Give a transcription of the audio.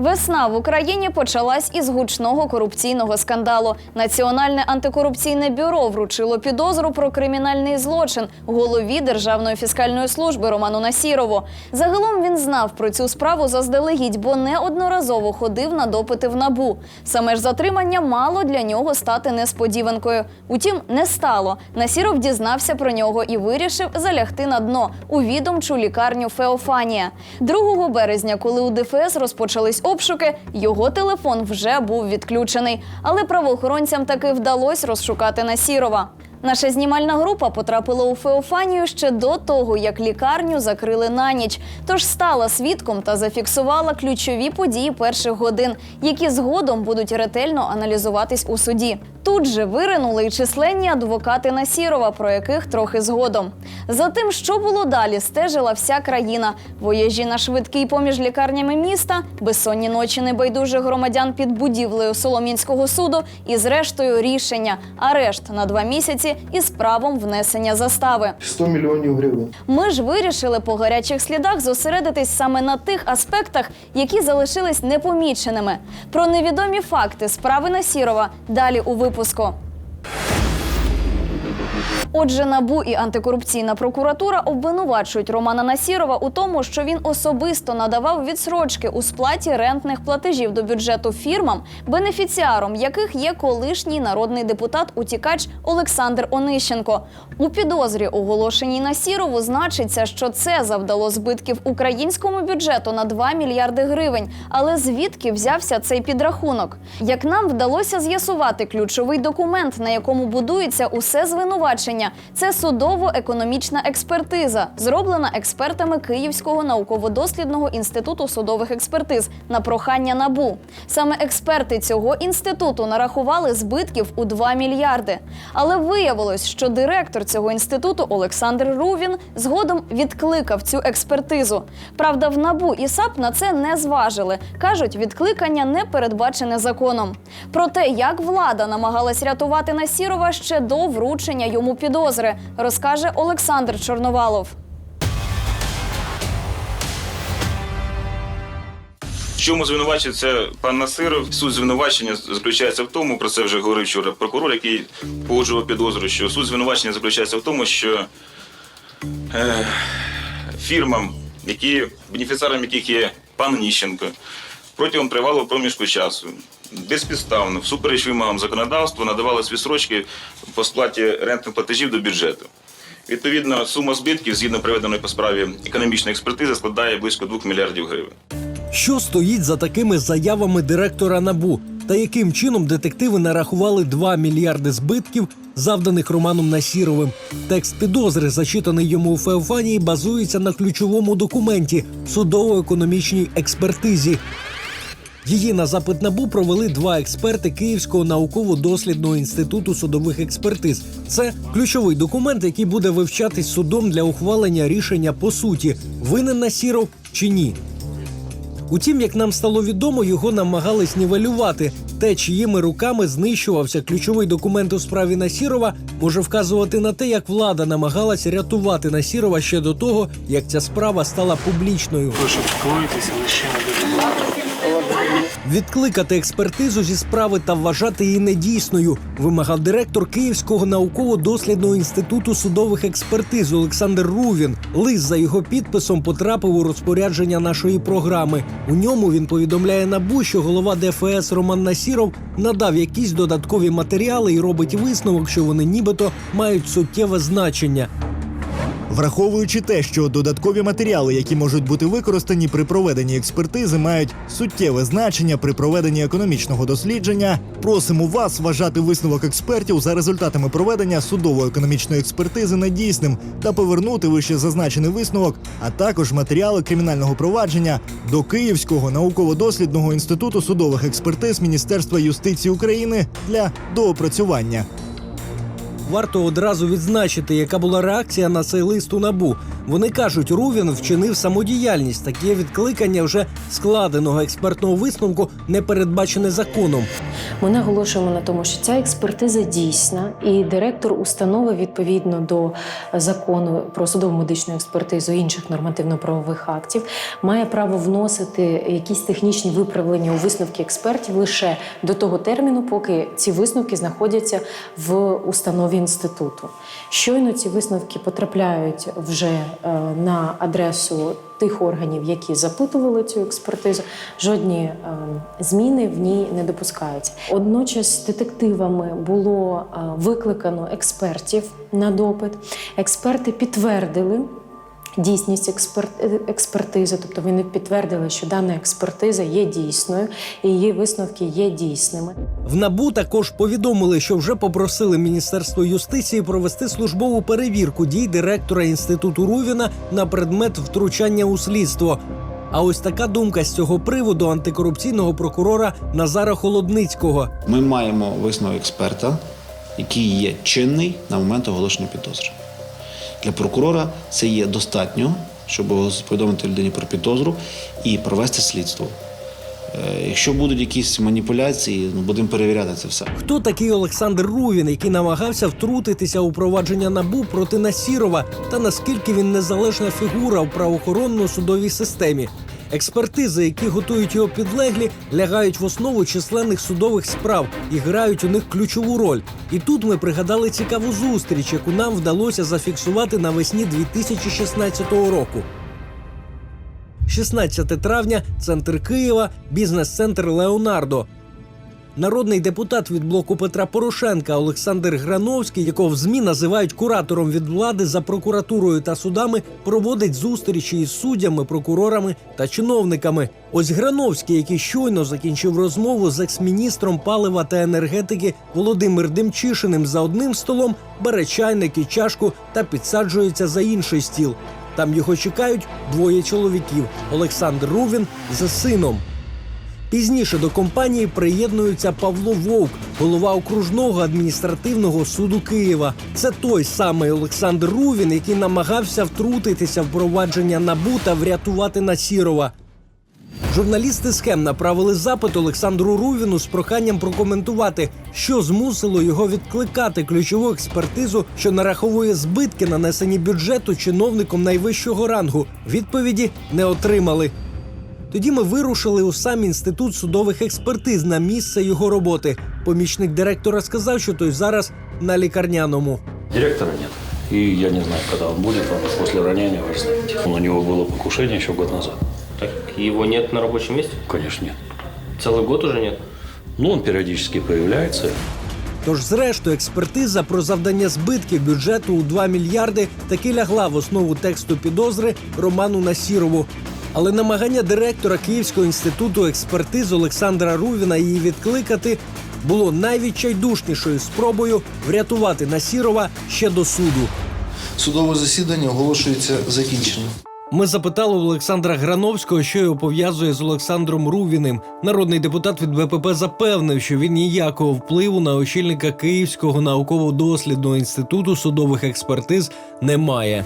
Весна в Україні почалась із гучного корупційного скандалу. Національне антикорупційне бюро вручило підозру про кримінальний злочин голові Державної фіскальної служби Роману Насірову. Загалом він знав про цю справу заздалегідь, бо неодноразово ходив на допити в набу. Саме ж затримання мало для нього стати несподіванкою. Утім, не стало. Насіров дізнався про нього і вирішив залягти на дно у відомчу лікарню Феофанія. 2 березня, коли у ДФС розпочались обшуки, його телефон вже був відключений. Але правоохоронцям таки вдалося розшукати Насірова. Наша знімальна група потрапила у Феофанію ще до того, як лікарню закрили на ніч. Тож стала свідком та зафіксувала ключові події перших годин, які згодом будуть ретельно аналізуватись у суді. Тут же виринули й численні адвокати Насірова, про яких трохи згодом. За тим, що було далі, стежила вся країна. Вояжі на швидкий поміж лікарнями міста, безсонні ночі небайдужих громадян під будівлею Соломінського суду і, зрештою, рішення арешт на два місяці із правом внесення застави. 100 мільйонів гривень. Ми ж вирішили по гарячих слідах зосередитись саме на тих аспектах, які залишились непоміченими. Про невідомі факти справи Насірова далі у випуску. Отже, набу і антикорупційна прокуратура обвинувачують Романа Насірова у тому, що він особисто надавав відсрочки у сплаті рентних платежів до бюджету фірмам, бенефіціаром яких є колишній народний депутат утікач Олександр Онищенко. У підозрі, оголошеній Насірову, значиться, що це завдало збитків українському бюджету на 2 мільярди гривень. Але звідки взявся цей підрахунок? Як нам вдалося з'ясувати ключовий документ, на якому будується усе звинувачення, це судово-економічна експертиза, зроблена експертами Київського науково-дослідного інституту судових експертиз на прохання набу. Саме експерти цього інституту нарахували збитків у 2 мільярди. Але виявилось, що директор цього інституту Олександр Рувін згодом відкликав цю експертизу. Правда, в набу і САП на це не зважили. кажуть, відкликання не передбачене законом. Про те, як влада намагалась рятувати Насірова ще до вручення йому підозри, розкаже Олександр Чорновалов. Чому звинувачується пан Насиров? Суть звинувачення заключається в тому, про це вже говорив вчора прокурор, який погоджував підозру, що суть звинувачення заключається в тому, що е, фірмам, які бенефіціаром яких є пан Ніщенко, протягом тривалого проміжку часу безпідставно, всупереч вимогам законодавства, надавали відсрочки по сплаті рентних платежів до бюджету. Відповідно, сума збитків згідно проведеної по справі економічної експертизи складає близько 2 мільярдів гривень. Що стоїть за такими заявами директора НАБУ? Та яким чином детективи нарахували 2 мільярди збитків, завданих Романом Насіровим? Текст підозри, зачитаний йому у Феофанії, базується на ключовому документі судово-економічній експертизі. Її на запит НАБУ провели два експерти Київського науково-дослідного інституту судових експертиз. Це ключовий документ, який буде вивчатись судом для ухвалення рішення по суті, винен на сірок чи ні. Утім, як нам стало відомо, його намагались нівелювати. Те, чиїми руками знищувався ключовий документ у справі Насірова, може вказувати на те, як влада намагалась рятувати Насірова ще до того, як ця справа стала публічною. Прошу вклонитися лише на Відкликати експертизу зі справи та вважати її недійсною, вимагав директор Київського науково-дослідного інституту судових експертиз Олександр Рувін. Лист за його підписом потрапив у розпорядження нашої програми. У ньому він повідомляє набу, що голова ДФС Роман Насіров надав якісь додаткові матеріали і робить висновок, що вони нібито мають суттєве значення. Враховуючи те, що додаткові матеріали, які можуть бути використані при проведенні експертизи, мають суттєве значення при проведенні економічного дослідження, просимо вас вважати висновок експертів за результатами проведення судово-економічної експертизи недійсним та повернути вище зазначений висновок, а також матеріали кримінального провадження до Київського науково-дослідного інституту судових експертиз Міністерства юстиції України для доопрацювання. Варто одразу відзначити, яка була реакція на цей лист у набу. Вони кажуть, Рувін вчинив самодіяльність. Таке відкликання вже складеного експертного висновку не передбачене законом. Ми наголошуємо на тому, що ця експертиза дійсна, і директор установи відповідно до закону про судово медичну експертизу і інших нормативно-правових актів має право вносити якісь технічні виправлення у висновки експертів лише до того терміну, поки ці висновки знаходяться в установі інституту. Щойно ці висновки потрапляють вже е, на адресу тих органів, які запитували цю експертизу, жодні е, зміни в ній не допускаються. Одночас детективами було е, викликано експертів на допит. Експерти підтвердили. Дійсність експерт, експертизи, тобто вони підтвердили, що дана експертиза є дійсною і її висновки є дійсними. В набу також повідомили, що вже попросили Міністерство юстиції провести службову перевірку дій директора інституту Рувіна на предмет втручання у слідство. А ось така думка з цього приводу антикорупційного прокурора Назара Холодницького. Ми маємо висновок експерта, який є чинний на момент оголошення підозри. Для прокурора це є достатньо, щоб повідомити людині про підозру і провести слідство. Е, Якщо будуть якісь маніпуляції, ну будемо перевіряти це все. Хто такий Олександр Рувін, який намагався втрутитися у провадження набу проти Насірова, та наскільки він незалежна фігура в правоохоронно-судовій системі? Експертизи, які готують його підлеглі, лягають в основу численних судових справ і грають у них ключову роль. І тут ми пригадали цікаву зустріч, яку нам вдалося зафіксувати навесні 2016 року. 16 травня, центр Києва, бізнес-центр Леонардо. Народний депутат від блоку Петра Порошенка Олександр Грановський, якого в ЗМІ називають куратором від влади за прокуратурою та судами, проводить зустрічі із суддями, прокурорами та чиновниками. Ось Грановський, який щойно закінчив розмову з екс-міністром палива та енергетики Володимир Демчишиним за одним столом, бере чайник і чашку та підсаджується за інший стіл. Там його чекають двоє чоловіків Олександр Рувін за сином. Пізніше до компанії приєднується Павло Вовк, голова окружного адміністративного суду Києва. Це той самий Олександр Рувін, який намагався втрутитися в провадження НАБУ та врятувати Насірова. Журналісти схем направили запит Олександру Рувіну з проханням прокоментувати, що змусило його відкликати ключову експертизу, що нараховує збитки, нанесені бюджету чиновником найвищого рангу. Відповіді не отримали. Тоді ми вирушили у сам інститут судових експертиз на місце його роботи. Помічник директора сказав, що той зараз на лікарняному. Директора нет. И я не знаю, когда он будет, он после ранения вы же знаете. У него было покушение еще год назад. Так его нет на рабочем месте? Конечно, нет. Целый год уже нет? Ну, он периодически появляется. Тож, зрештою, експертиза про завдання збитків бюджету у 2 мільярди таки лягла в основу тексту підозри Роману Насірову. Але намагання директора Київського інституту експертиз Олександра Рувіна її відкликати було найвідчайдушнішою спробою врятувати Насірова ще до суду. Судове засідання оголошується закінченим. Ми запитали у Олександра Грановського, що його пов'язує з Олександром Рувіним. Народний депутат від БПП запевнив, що він ніякого впливу на очільника Київського науково-дослідного інституту судових експертиз не має.